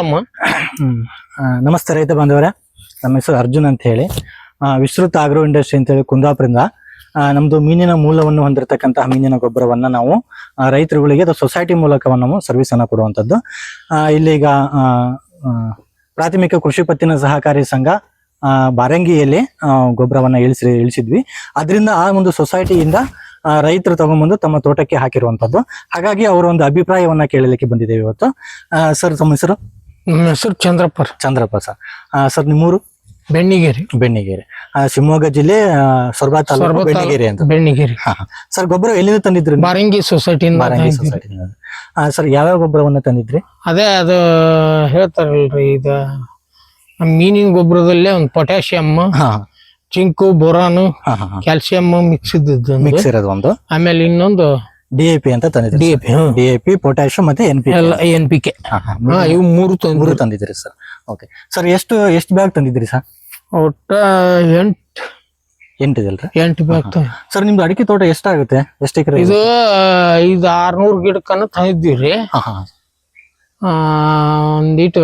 ಹಾಲಮ್ಮ ಹ್ಮ್. ನಮಸ್ತೆ ರೈತ ಬಾಂಧವರೇ. ನಮ್ಮ ಹೆಸರು ಅರ್ಜುನ್ ಅಂತ ಹೇಳಿ. ವಿಸ್ತೃತ ಆಗ್ರೋ ಇಂಡಸ್ಟ್ರಿ ಅಂತ ಹೇಳಿ ಕುಂದಾಪುರಿಂದ ನಮ್ದು ಮೀನಿನ ಮೂಲವನ್ನು ಹೊಂದಿರತಕ್ಕಂತಹ ಮೀನಿನ ಗೊಬ್ಬರವನ್ನ ನಾವು ರೈತರುಗಳಿಗೆ ಅಥವಾ ಸೊಸೈಟಿ ಮೂಲಕ ನಾವು ಸರ್ವಿಸ್ ಅನ್ನ ಕೊಡುವಂತದ್ದು ಇಲ್ಲಿಗ ಪ್ರಾಥಮಿಕ ಕೃಷಿ ಪತ್ತಿನ ಸಹಕಾರಿ ಸಂಘ ಬಾರಂಗಿಯಲ್ಲಿ ಗೊಬ್ಬರವನ್ನ ಇಳಿಸಿ, ಇಳಿಸಿದ್ವಿ. ಅದರಿಂದ ಆ ಒಂದು ಸೊಸೈಟಿಯಿಂದ ರೈತರು ತಗೊಂಡ್ಬಂದು ತಮ್ಮ ತೋಟಕ್ಕೆ ಹಾಕಿರುವಂತದ್ದು ಹಾಗಾಗಿ ಅವರ ಒಂದು ಅಭಿಪ್ರಾಯವನ್ನ ಕೇಳಲಿಕ್ಕೆ ಬಂದಿದ್ದೇವೆ ಇವತ್ತು. ಸರ್, ತಮ್ಮ ಹೆಸರು? ನಮ್ಮ ಹೆಸರು ಚಂದ್ರಪ್ಪ ಚಂದ್ರಪ್ಪ ಸರ್. ಸರ್ ನಿಮ್ಮೂರು? ಬೆಣ್ಣಿಗೇರಿ. ಬೆಣ್ಣಿಗೇರಿ. ಶಿವಮೊಗ್ಗ ಜಿಲ್ಲೆ ಸೊರಬ ತಾಲೂಕು ಬೆಣ್ಣಿಗೇರಿ ಅಂತ. ಬೆಣ್ಣಿಗೇರಿ. ಸರ್ ಗೊಬ್ಬರ ಎಲ್ಲಿಂದ ತಂದಿದ್ರಿ ಮಾರಂಗಿ ಬಾರಂಗಿ ಸೊಸೈಟಿಯಿಂದ ಬಾರಂಗಿ ಸೊಸೈಟಿ ಸರ್ ಯಾವ್ಯಾವ ಗೊಬ್ಬರವನ್ನ ತಂದಿದ್ರಿ? ಅದೇ ಅದು ಹೇಳ್ತಾರಲ್ರಿ ಇದ ಮೀನಿನ ಗೊಬ್ಬರದಲ್ಲೇ ಒಂದು ಪೊಟ್ಯಾಷಿಯಮ್ ಚಿಂಕು ಜಿಂಕು ಬೋರಾನು ಕ್ಯಾಲ್ಸಿಯಂ ಮಿಕ್ಸ್ ಇದ್ದದ್ದು ಮಿಕ್ಸ್ ಇರೋದು ಒಂದು. ಆಮೇಲೆ ಇನ್ನೊಂದು ಡಿ ಎ ಪಿ ಅಂತ ತಂದಿದ್ರಿ ಡಿಎಪಿ ಹ್ಮ್. ಡಿ ಎ ಪಿ ಪೊಟ್ಯಾಶ್ ಮತ್ತೆ ಎನ್ ಪಿ ಎಲ್ಲ ಎನ್ ಪಿ ಕೆ ಹಾ ಇವು ಮೂರು ಮೂರು ತಂದಿದ್ರಿ ಸರ್. ಓಕೆ ಸರ್ ಎಷ್ಟು ಎಷ್ಟು ಬ್ಯಾಗ್ ತಂದಿದ್ರಿ ಸರ್? ಒಟ್ಟ ಎಂಟು. ಇದಲ್ರಿ ಎಂಟು ಬ್ಯಾಗ್ ಸರ್ ನಿಮ್ದು ಅಡಿಕೆ ತೋಟ ಎಷ್ಟಾಗುತ್ತೆ? ಎಷ್ಟು ಎಕರೆ ಇದು ಇದು? ಆರ್ನೂರು ಗಿಡಕ್ಕನ್ನು ಆ, ಒಂದಿಟ್ಟು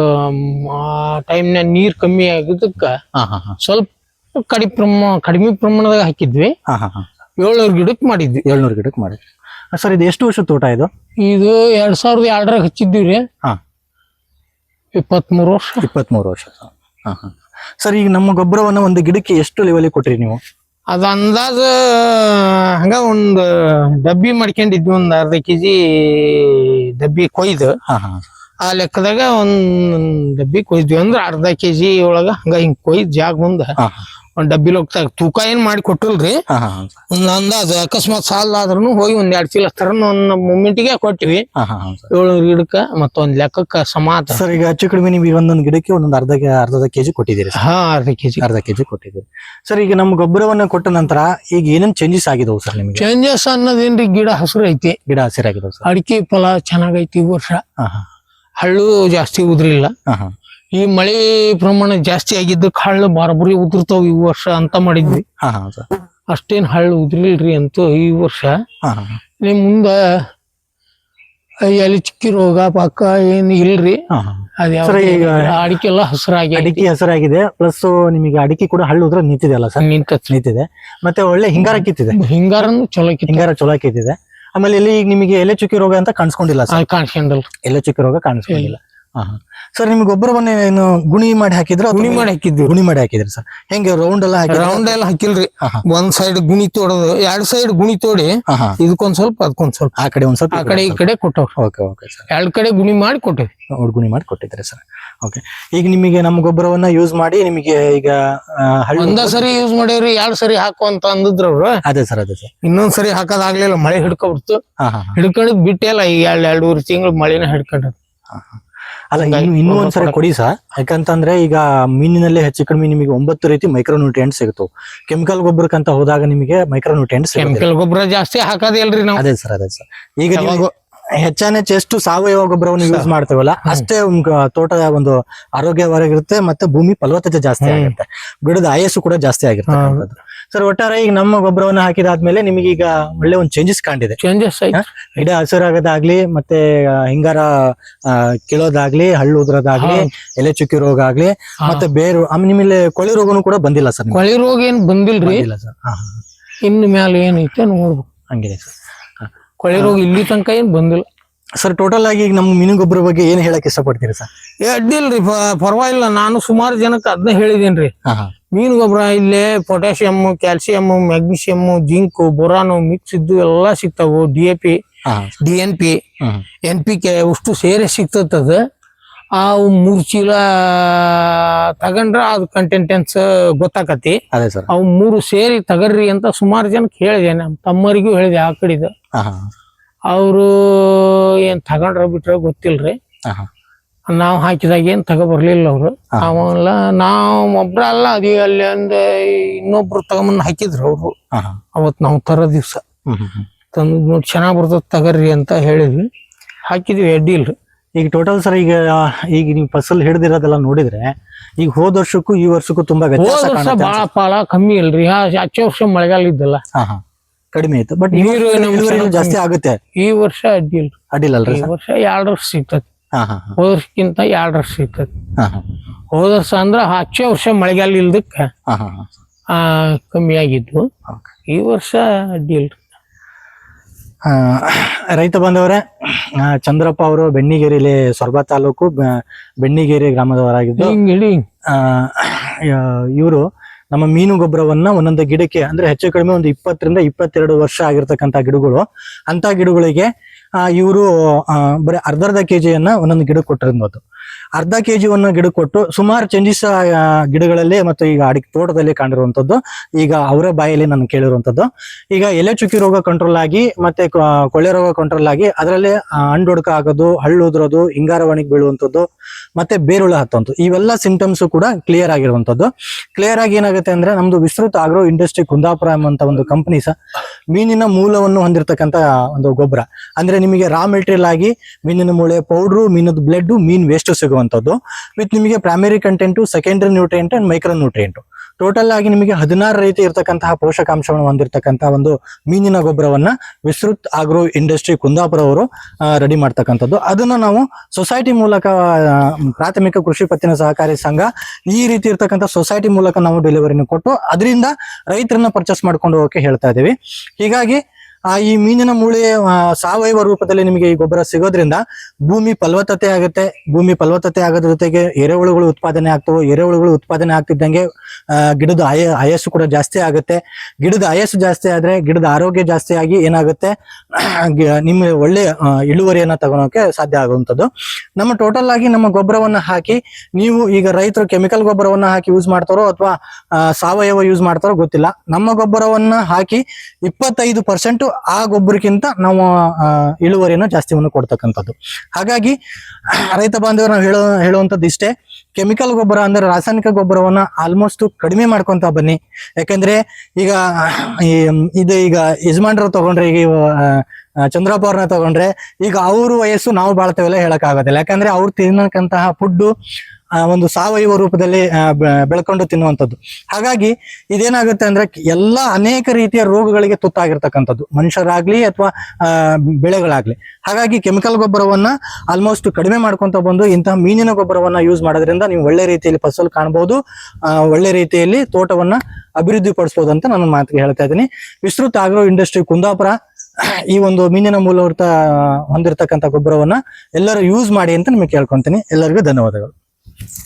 ಟೈಮ್ನಾಗ ನೀರ್ ಕಮ್ಮಿ ಆಗಿದ್ದಕ್ಕ ಸ್ವಲ್ಪ ಕಡಿಮೆ ಪ್ರಮಾಣ ಕಡಿಮೆ ಪ್ರಮಾಣದಾಗ ಹಾಕಿದ್ವಿ. ಏಳ್ನೂರು ಗಿಡಕ್ಕೆ ಮಾಡಿದ್ವಿ. ಏಳ್ನೂರು ಗಿಡಕ್ಕೆ ಮಾಡಿ ಸರ್ ಇದು ಎಷ್ಟು ವರ್ಷದ ತೋಟ ಇದು? ಇದು ಎರಡ್ ಸಾವಿರದ ಎರಡರಾಗ ಹಚ್ಚಿದ್ದೀವ್ರಿ. ರೀ ಹಾ. ಇಪ್ಪತ್ಮೂರು ವರ್ಷ. ಇಪ್ಪತ್ಮೂರು ವರ್ಷ ಹಾ ಹಾ. ಸರ್ ಈಗ ನಮ್ಮ ಗೊಬ್ಬರವನ್ನ ಒಂದು ಗಿಡಕ್ಕೆ ಎಷ್ಟು ಲೆವೆಲ್ ಕೊಟ್ರಿ ನೀವು? ಅದ ಅಂದಾಜ ಹಂಗ ಒಂದು ಡಬ್ಬಿ ಮಾಡ್ಕೊಂಡಿದ್ವಿ ಒಂದ್ ಅರ್ಧ ಕೆಜಿ ಡಬ್ಬಿ ಕೊಯ್ದು. ಹಾ ಹಾ. ಆ ಲೆಕ್ಕದಾಗ ಒಂದ್ ಡಬ್ಬಿ ಕೊಯ್ದ್ವಿ ಅಂದ್ರೆ ಅರ್ಧ ಕೆಜಿ ಒಳಗ ಹಂಗ ಹಿಂಗ್ ಕೊಯ್ದ್ ಜಾಗ ಮುಂದ. ಹಾ. ಒಂದ್ ಡಬ್ಬಿ ಹೋಗ್ತಾ ತೂಕ ಏನ್ ಮಾಡಿ ಕೊಟ್ಟಿಲ್ರಿ? ಹಾ ಹಾ ಒಂದ್ ಅಂದಾಜ್ ಅಕಸ್ಮಾತ್ ಸಾಲ ಆದ್ರೂ ಹೋಗಿ ಒಂದ್ ಎರಡ್ ಚೀಲ ತರ ಒಂದ್ ಮೂಮೆಂಟಿಗೆ ಕೊಟ್ಟಿವಿ ಹಾ ಹಾ ಹಾ ಸರ್. ಏಳ್ನೂರು ಗಿಡಕ್ಕ ಮತ್ತೊಂದ್ ಲೆಕ್ಕಕ್ಕ ಸಮಾತ ಸರ್ ಈಗ ಹೆಚ್ಚು ಕಡಿಮೆ ನೀವು ಈಗ ಒಂದೊಂದು ಗಿಡಕ್ಕೆ ಒಂದೊಂದು ಅರ್ಧ ಕೆ- ಅರ್ಧದ ಕೆಜಿ ಕೊಟ್ಟಿದ್ದೀರಿ ಸರ್. ಹಾ ಅರ್ಧ ಕೆಜಿ. ಅರ್ಧ ಕೆಜಿ ಕೊಟ್ಟಿದ್ದೀರಿ. ಸರ್ ಈಗ ನಮ್ಮ ಗೊಬ್ಬರವನ್ನ ಕೊಟ್ಟ ನಂತರ ಈಗ ಏನೇನ್ ಚೇಂಜಸ್ ಆಗಿದವು ಸರ್ ನಿಮಗೆ? ಚೇಂಜಸ್ ಅನ್ನೋದೇನ್ರಿ ಗಿಡ ಹಸಿರು ಐತಿ. ಗಿಡ ಹಸಿರಾಗಿದವು ಸರ್. ಅಡಿಕೆ ಫಲ ಚೆನ್ನಾಗೈತಿ ಈ ವರ್ಷ. ಹಾ ಹಾ. ಹಳ್ಳು ಜಾಸ್ತಿ ಉದ್ರಿಲ್ಲ. ಹಾ ಹಾ. ಈ ಮಳೆ ಪ್ರಮಾಣ ಜಾಸ್ತಿ ಆಗಿದ್ದಕ್ಕೆ ಹಳ್ಳ ಬಾರಬರಿ ಉದುರ್ತಾವ ಈ ವರ್ಷ ಅಂತ ಮಾಡಿದ್ವಿ. ಅಷ್ಟೇನ್ ಹಳ್ಳ ಉದ್ರಿಲ್ರಿ ಅಂತೂ ಈ ವರ್ಷ. ನಿಮ್ ಮುಂದ ಎಲೆ ಚಿಕ್ಕಿ ರೋಗ ಪಕ್ಕ ಏನ್ ಇಲ್ರಿ? ಈಗ ಅಡಿಕೆ ಎಲ್ಲ ಹಸಿರಾಗಿ ಅಡಿಕೆ ಹಸಿರಾಗಿದೆ ಪ್ಲಸ್ ನಿಮಗೆ ಅಡಿಕೆ ಕೂಡ ಹಳ್ಳು ಉದ್ರ ನಿಂತಿದೆ ಅಲ್ಲ ಸರ್? ನಿಂತಿದೆ. ಮತ್ತೆ ಒಳ್ಳೆ ಹಿಂಗಾರ ಕಿತ್ತಿದೆ. ಹಿಂಗಾರನು ಚಲೋ ಹಿಂಗಾರ ಚಲೋ ಕಿತ್ತಿದೆ. ಆಮೇಲೆ ಇಲ್ಲಿ ಈಗ ನಿಮಗೆ ಎಲೆ ಚುಕ್ಕಿ ರೋಗ ಅಂತ ಕಾಣಿಸ್ಕೊಂಡಿಲ್ಲ ಸರ್? ಕಾಣಿಸ್ಕೊಂಡಿಲ್ಲ ಎಲೆ ಚುಕ್ಕಿ ರೋಗ ಕಾಣಿಸ್ಕೊಂಡಿಲ್ಲ. ಸರ್ ನಿಮ್ಗೆ ಗೊಬ್ಬರವನ್ನ ಏನು ಗುಣಿ ಮಾಡಿ ಹಾಕಿದ್ರ ಗುಣಿ ಮಾಡಿ ಹಾಕಿದ್ವಿ ಗುಣಿ ಮಾಡಿ ಹಾಕಿದ್ರಿ ಸರ್? ಹೆಂಗೆ ರೌಂಡ್ ಎಲ್ಲ ಹಾಕಿ ರೌಂಡ್ ಎಲ್ಲ ಹಾಕಿಲ್ರಿ. ಒಂದ್ ಸೈಡ್ ಗುಣಿ ತೋಡೋದು ಎರಡ್ ಸೈಡ್ ಗುಣಿ ತೋಡಿ ಇದಕ್ಕೊಂದ್ ಸ್ವಲ್ಪ ಅದಕ್ಕೊಂದ್ ಸ್ವಲ್ಪ. ಆ ಕಡೆ ಒಂದ್ ಸ್ವಲ್ಪ ಆ ಕಡೆ ಈ ಕಡೆ ಕೊಟ್ಟವ್ರ. Okay okay sir. ಎರಡ್ ಕಡೆ ಗುಣಿ ಮಾಡಿ ಕೊಟ್ಟಿವಿ. ಗುಣಿ ಮಾಡಿ ಕೊಟ್ಟಿದ್ರಿ ಸರ್. ಓಕೆ. ಈಗ ನಿಮಗೆ ನಮ್ಮ ಗೊಬ್ಬರವನ್ನ ಯೂಸ್ ಮಾಡಿ ನಿಮಗೆ ಈಗ ಒಂದ ಸರಿ ಯೂಸ್ ಮಾಡಿವ್ರಿ ಎರಡ್ ಸರಿ ಹಾಕು ಅಂತ ಅಂದಿದ್ರು ಅವ್ರು. ಅದೇ ಸರ್ ಅದೇ ಸರ್. ಇನ್ನೊಂದ್ ಸರಿ ಹಾಕೋದಾಗ್ಲಿಲ್ಲ ಮಳೆ ಹಿಡ್ಕೊಬಿಡ್ತು ಹಾ ಹಾ ಹಾ. ಹಿಡ್ಕೊಂಡ್ ಬಿಟ್ಟೆ ಇಲ್ಲ ಈ ಎರಡ್ ಎರಡೂವರೆ ತಿಂಗಳು ಮಳೆನ ಹಿಡ್ಕೊಂಡ್ರಿ. ಅಲ್ಲ ಇನ್ನು ಇನ್ನೂ ಒಂದ್ಸರಿ ಕೊಡಿ ಸರ್. ಯಾಕಂತಂದ್ರೆ ಈಗ ಮೀನಿನಲ್ಲಿ ಹೆಚ್ಚು ಕಡಿಮೆ ನಿಮಗೆ ಒಂಬತ್ತು ರೀತಿ ಮೈಕ್ರೋ ನ್ಯೂಟ್ರಿಯೆಂಟ್ ಸಿಗುತ್ತವು ಕೆಮಿಕಲ್ ಗೊಬ್ಬರಕ್ಕಂತ ಹೋದಾಗ ನಿಮಗೆ ಮೈಕ್ರೋ ನ್ಯೂಟ್ರಿಯೆಂಟ್ ಕೆಮಿಕಲ್ ಗೊಬ್ಬರ ಜಾಸ್ತಿ ಹಾಕೋದಿಲ್ರಿ ನಾವು. ಅದೇ ಸರ್ ಅದೇ ಸರ್. ಈಗ ನೀವು ಚೆಷ್ಟು ಹೆಚ್ಚಾನೆಚ್ಚು ಎಷ್ಟು ಸಾವಯವ ಗೊಬ್ಬರವನ್ನು ಯೂಸ್ ಮಾಡ್ತೇವಲ್ಲ ಅಷ್ಟೇ ತೋಟದ ಒಂದು ಆರೋಗ್ಯವಾಗಿರುತ್ತೆ ಮತ್ತೆ ಭೂಮಿ ಫಲವತ್ತತೆ ಜಾಸ್ತಿ ಆಗುತ್ತೆ. ಗಿಡದ ಆಯಸ್ಸು ಕೂಡ ಜಾಸ್ತಿ ಆಗಿರುತ್ತೆ ಸರ್ ಒಟ್ಟಾರೆ ಈಗ ನಮ್ಮ ಗೊಬ್ಬರವನ್ನ ಹಾಕಿದಾದ್ಮೇಲೆ ನಿಮಗೆ ಈಗ ಒಳ್ಳೆ ಒಂದು ಚೇಂಜಸ್ ಕಾಣಿದೆ ಚೇಂಜಸ್ ಗಿಡ ಹಸಿರಾಗೋದಾಗ್ಲಿ ಮತ್ತೆ ಹಿಂಗಾರ ಕೀಳೋದಾಗ್ಲಿ ಹಳ್ಳು ಉದ್ರೋದಾಗ್ಲಿ ಎಲೆ ಚುಕ್ಕಿ ರೋಗ ಆಗ್ಲಿ ಮತ್ತೆ ಬೇರು ಆಮೇಲೆ ನಿಮ್ಮಲ್ಲಿ ಕೊಳೆ ರೋಗನು ಕೂಡ ಬಂದಿಲ್ಲ ಸರ್? ಕೊಳಿ ರೋಗ ಏನ್ ಬಂದಿಲ್ರಿ? ಬಂದಿಲ್ಲ ಸರ್. ಇನ್ನು ಮ್ಯಾಲ ಏನೈತೆ ನೋಡ್ಬೇಕು. ಹಂಗಿದೆ ಸರ್. ಕೊಳಿ ರೋಗ ಇಲ್ಲಿ ತನಕ ಏನ್ ಬಂದಿಲ್ಲ. ಸರ್ ಟೋಟಲ್ ಆಗಿ ಈಗ ನಮ್ಮ ಮೀನು ಗೊಬ್ಬರ ಬಗ್ಗೆ ಏನ್ ಹೇಳಕ್ ಇಷ್ಟಪಡ್ತೀರಿ ಸರ್ ಅಡ್ಡಿಲ್ರಿ ಪರವಾಗಿಲ್ಲ. ನಾನು ಸುಮಾರು ಜನಕ್ಕೆ ಅದನ್ನ ಹೇಳಿದೇನ್ರಿ. ಮೀನು ಗೊಬ್ಬರ ಇಲ್ಲೇ potassium calcium magnesium zinc boron mix ಇದ್ದು ಎಲ್ಲಾ ಸಿಗ್ತಾವು. D A P D N P N P K ಅಷ್ಟು ಸೇರಿ ಸಿಗ್ತದ ಆ ಮೂರ್ ಚೀಲ ತಗೊಂಡ್ರ ಅದು ಕಂಟೆಂಟೆನ್ಸ್ ಗೊತ್ತಾಕತಿ. ಅದೇ ಸರ್ ಅವು ಮೂರು ಸೇರಿ ತಗರ್ರಿ ಅಂತ ಸುಮಾರು ಜನಕ್ಕೆ ಹೇಳಿದೆ. ನಮ್ಮ ತಮ್ಮರಿಗೂ ಹೇಳಿದೆ ಆ ಕಡೆದು. ಅವರು ಏನ್ ತಗೊಂಡ್ರ ಬಿಟ್ರ ಗೊತ್ತಿಲ್ರಿ. ನಾವ್ ಹಾಕಿದಾಗ ಏನ್ ತಗೊಬರ್ಲಿಲ್ಲ ಅವ್ರು. ಅವರು ಅವೆಲ್ಲ ನಾವ್ ಒಬ್ರ ಅಲ್ಲ ಅದೇ ಅಲ್ಲಿ ಅಂದ ಇನ್ನೊಬ್ರು ತಗೊಂಬಂದ್ ಹಾಕಿದ್ರು ಅವ್ರು. ಅವತ್ ನಾವ್ ತರ ದಿವ್ಸ. ತಂದ್ ನೋಡಿ ಚೆನ್ನಾಗ್ ಬರ್ತದ ತಗರ್ರಿ ಅಂತ ಹೇಳಿದ್ವಿ. ಹಾಕಿದ್ವಿ ಅಡ್ಡಿಲ್ರಿ ಈಗ ಟೋಟಲ್ ಸರ್ ಈಗ ಈಗ ನೀವು ಫಸಲ್ ಹಿಡಿದಿರೋದೆಲ್ಲ ನೋಡಿದ್ರೆ ಈಗ ಹೋದ ವರ್ಷಕ್ಕೂ ಈ ವರ್ಷಕ್ಕೂ ತುಂಬಾ ವ್ಯತ್ಯಾಸ ಪಾಲ ಕಮ್ಮಿ ಇಲ್ರಿ. ಹಚ್ಚ ವರ್ಷ ಮಳೆಗಾಲ ಇದ್ದಲ್ಲ. ಕಡಿಮೆ ಇತ್ತು. ಬಟ್ ನೀರು ಇಳುವರಿ ಜಾಸ್ತಿ ಆಗುತ್ತೆ. ಈ ವರ್ಷ ಅಡ್ಡಿಲ್ಲ. ಅಡ್ಡಿಲ್ಲ ಈ ಅಲ್ರಿ ಈ ವರ್ಷ ಎರಡ್ ವರ್ಷ ಹಾ ಹೋದ ವರ್ಷಕ್ಕಿಂತ ಎರಡು ವರ್ಷ ಸಿಗ್ತದೆ. ಹೋದ ವರ್ಷ ಅಂದ್ರೆ ಹಚ್ಚೇ ವರ್ಷ ಮಳೆಗಾಲ ಇಲ್ದಕ್ಕ ಕಮ್ಮಿ ಆಗಿದ್ವು ಈ ವರ್ಷ ಅಡ್ಡಿ ಇಲ್ರಿ ಆ, ರೈತ ಬಂದವರೇ ಚಂದ್ರಪ್ಪ ಅವರು ಬೆಣ್ಣಿಗೇರಿಲಿ ಸೊರಬ ತಾಲೂಕು ಬೆಣ್ಣಿಗೇರಿ ಗ್ರಾಮದವರಾಗಿದ್ದು. ಇವರು ನಮ್ಮ ಮೀನು ಗೊಬ್ಬರವನ್ನ ಒಂದೊಂದು ಗಿಡಕ್ಕೆ, ಅಂದ್ರೆ ಹೆಚ್ಚು ಕಡಿಮೆ ಒಂದು ಇಪ್ಪತ್ತರಿಂದ ಇಪ್ಪತ್ತೆರಡು ವರ್ಷ ಆಗಿರ್ತಕ್ಕಂಥ ಗಿಡಗಳು. ಅಂತ ಗಿಡಗಳಿಗೆ ಇವರು ಬರೀ ಅರ್ಧ ಅರ್ಧ ಕೆಜಿಯನ್ನ ಒಂದೊಂದು ಗಿಡಕ್ಕೆ ಕೊಟ್ಟಿರೋದು ಅರ್ಧ ಕೆಜಿಯನ್ನ ಗಿಡ ಕೊಟ್ಟು ಸುಮಾರು ಚೇಂಜಸ್ ಗಿಡಗಳಲ್ಲಿ ಮತ್ತು ಈಗ ಅಡಿಕೆ ತೋಟದಲ್ಲಿ ಕಾಣಿರುವಂತದ್ದು ಈಗ ಅವರ ಬಾಯಲ್ಲಿ ನಾನು ಕೇಳಿರುವಂತದ್ದು ಈಗ ಎಲೆ ಚುಕ್ಕಿ ರೋಗ ಕಂಟ್ರೋಲ್ ಆಗಿ ಮತ್ತೆ ಕೊಳೆ ರೋಗ ಕಂಟ್ರೋಲ್ ಆಗಿ ಅದರಲ್ಲಿ ಹಣ್ಣೊಡ್ಕ ಆಗೋದು, ಹಳ್ಳು ಉದುರೋದು ಹಿಂಗಾರವಣಿಗೆ ಬೀಳುವಂಥದ್ದು, ಮತ್ತೆ ಬೇರುಳ ಹತ್ತುವಂಥದ್ದು ಇವೆಲ್ಲ ಸಿಂಟಮ್ಸ್ ಕೂಡ ಕ್ಲಿಯರ್ ಆಗಿರುವಂತದ್ದು ಕ್ಲಿಯರ್ ಆಗಿ ಏನಾಗುತ್ತೆ ಅಂದ್ರೆ ನಮ್ದು ವಿಸ್ತೃತ ಆಗ್ರೋ ಇಂಡಸ್ಟ್ರಿ ಕುಂದಾಪುರ ಎಂಬಂತ ಒಂದು ಕಂಪನಿ ಸಹ ಮೀನಿನ ಮೂಲವನ್ನು ಹೊಂದಿರತಕ್ಕಂತ ಒಂದು ಗೊಬ್ಬರ. ಅಂದ್ರೆ ನಿಮಗೆ ರಾ ಮೆಟೀರಿಯಲ್ ಆಗಿ ಮೀನಿನ ಮೂಳೆ ಪೌಡ್ರು ಮೀನದ ಬ್ಲಡ್ ಮೀನ್ ವೇಸ್ಟ್ ಸಿಗುವಂತದ್ದು. ವಿತ್ ನಿಮಗೆ primary content secondary nutrient and micro nutrient total ಆಗಿ ನಿಮಗೆ ಹದಿನಾರು ರೀತಿ ಇರತಕ್ಕಂತಹ ಪೋಷಕಾಂಶವನ್ನು ಹೊಂದಿರತಕ್ಕಂತಹ ಒಂದು ಮೀನಿನ ಗೊಬ್ಬರವನ್ನ ವಿಸ್ತೃತ್ ಆಗ್ರೋ ಇಂಡಸ್ಟ್ರಿ ಕುಂದಾಪುರ ಅವರು ರೆಡಿ ಮಾಡ್ತಕ್ಕಂಥದ್ದು. ಅದನ್ನ ನಾವು ಸೊಸೈಟಿ ಮೂಲಕ ಪ್ರಾಥಮಿಕ ಕೃಷಿ ಪತ್ತಿನ ಸಹಕಾರಿ ಸಂಘ ಈ ರೀತಿ ಇರ್ತಕ್ಕಂಥ ಸೊಸೈಟಿ ಮೂಲಕ ನಾವು ಡೆಲಿವರಿನ ಕೊಟ್ಟು, ಅದರಿಂದ ರೈತರನ್ನ ಪರ್ಚೇಸ್ ಮಾಡ್ಕೊಂಡು ಹೋಗಕ್ಕೆ ಹೇಳ್ತಾ ಇದ್ದೀವಿ. ಹೀಗಾಗಿ ಆ ಈ ಮೀನಿನ ಮೂಳೆ ಸಾವಯವ ರೂಪದಲ್ಲಿ ನಿಮಗೆ ಈ ಗೊಬ್ಬರ ಸಿಗೋದ್ರಿಂದ ಭೂಮಿ ಫಲವತ್ತತೆ ಆಗುತ್ತೆ. ಭೂಮಿ ಫಲವತ್ತತೆ ಆಗೋದ್ರ ಜೊತೆಗೆ ಎರೆಹುಳುಗಳು ಉತ್ಪಾದನೆ ಆಗ್ತವೆ. ಎರೆಹುಳುಗಳು ಉತ್ಪಾದನೆ ಆಗ್ತಿದ್ದಂಗೆ ಗಿಡದ ಆಯ, ಆಯಸ್ಸು ಕೂಡ ಜಾಸ್ತಿ ಆಗುತ್ತೆ. ಗಿಡದ ಆಯಸ್ಸು ಜಾಸ್ತಿ ಆದ್ರೆ ಗಿಡದ ಆರೋಗ್ಯ ಜಾಸ್ತಿ ಆಗಿ ಏನಾಗುತ್ತೆ? ನಿಮ್ಮ ಒಳ್ಳೆ ಇಳುವರಿಯನ್ನ ತಗೊಳಕ್ಕೆ ಸಾಧ್ಯ ಆಗುವಂಥದ್ದು. ನಮ್ಮ ಟೋಟಲ್ ಆಗಿ ನಮ್ಮ ಗೊಬ್ಬರವನ್ನ ಹಾಕಿ, ನೀವು ಈಗ ರೈತರು ಕೆಮಿಕಲ್ ಗೊಬ್ಬರವನ್ನ ಹಾಕಿ ಯೂಸ್ ಮಾಡ್ತಾರೋ ಅಥವಾ ಸಾವಯವ ಯೂಸ್ ಮಾಡ್ತಾರೋ ಗೊತ್ತಿಲ್ಲ. ನಮ್ಮ ಗೊಬ್ಬರವನ್ನ ಹಾಕಿ ಇಪ್ಪತ್ತೈದು ಪರ್ಸೆಂಟ್ ಆ ಗೊಬ್ಬರಕ್ಕಿಂತ ನಾವು ಇಳುವರಿನ ಜಾಸ್ತಿವನ್ನು ಕೊಡ್ತಕ್ಕಂಥದ್ದು. ಹಾಗಾಗಿ ರೈತ ಬಾಂಧವರು ನಾವು ಹೇಳೋ, ಹೇಳುವಂಥದ್ದು ಇಷ್ಟೇ, ಕೆಮಿಕಲ್ ಗೊಬ್ಬರ ಅಂದ್ರೆ ರಾಸಾಯನಿಕ ಗೊಬ್ಬರವನ್ನ ಆಲ್ಮೋಸ್ಟ್ ಕಡಿಮೆ ಮಾಡ್ಕೊಂತ ಬನ್ನಿ. ಯಾಕಂದ್ರೆ ಈಗ ಇದು ಈಗ ಯಜಮಾನ್ರು ತಗೊಂಡ್ರೆ, ಈಗ ಚಂದ್ರಪ್ಪ ತಗೊಂಡ್ರೆ, ಈಗ ಅವ್ರ ವಯಸ್ಸು ನಾವು ಬಾಳ್ತೇವೆಲ್ಲ ಹೇಳಕ್ ಆಗೋದಿಲ್ಲ ಯಾಕಂದ್ರೆ ಅವ್ರು ತಿನ್ನಕ್ಕಂತಹ ಫುಡ್ ಒಂದು ಸಾವಯವ ರೂಪದಲ್ಲಿ ಬೆಳ್ಕೊಂಡು ತಿನ್ನುವಂಥದ್ದು. ಹಾಗಾಗಿ ಇದೇನಾಗುತ್ತೆ ಅಂದ್ರೆ ಎಲ್ಲ ಅನೇಕ ರೀತಿಯ ರೋಗಗಳಿಗೆ ತುತ್ತಾಗಿರ್ತಕ್ಕಂಥದ್ದು. ಮನುಷ್ಯರಾಗ್ಲಿ ಅಥವಾ ಬೆಳೆಗಳಾಗ್ಲಿ. ಹಾಗಾಗಿ ಕೆಮಿಕಲ್ ಗೊಬ್ಬರವನ್ನ ಆಲ್ಮೋಸ್ಟ್ ಕಡಿಮೆ ಮಾಡ್ಕೊಂತ ಬಂದು ಇಂತಹ ಮೀನಿನ ಗೊಬ್ಬರವನ್ನ ಯೂಸ್ ಮಾಡೋದ್ರಿಂದ ನೀವು ಒಳ್ಳೆ ರೀತಿಯಲ್ಲಿ ಫಸಲು ಕಾಣಬಹುದು ಒಳ್ಳೆ ರೀತಿಯಲ್ಲಿ ತೋಟವನ್ನ ಅಭಿವೃದ್ಧಿ ಪಡಿಸಬಹುದು ಅಂತ ನನ್ನ ಮಾತಿಗೆ ಹೇಳ್ತಾ ಇದ್ದೀನಿ. ವಿಸ್ತೃತ ಆಗ್ರೋ ಇಂಡಸ್ಟ್ರಿ ಕುಂದಾಪುರ, ಈ ಒಂದು ಮೀನಿನ ಮೂಲವೃತ ಹೊಂದಿರತಕ್ಕಂಥ ಗೊಬ್ಬರವನ್ನ ಎಲ್ಲರೂ ಯೂಸ್ ಮಾಡಿ ಅಂತ ನಿಮಗೆ ಕೇಳ್ಕೊಂತೀನಿ ಎಲ್ಲರಿಗೂ ಧನ್ಯವಾದಗಳು. Thank you.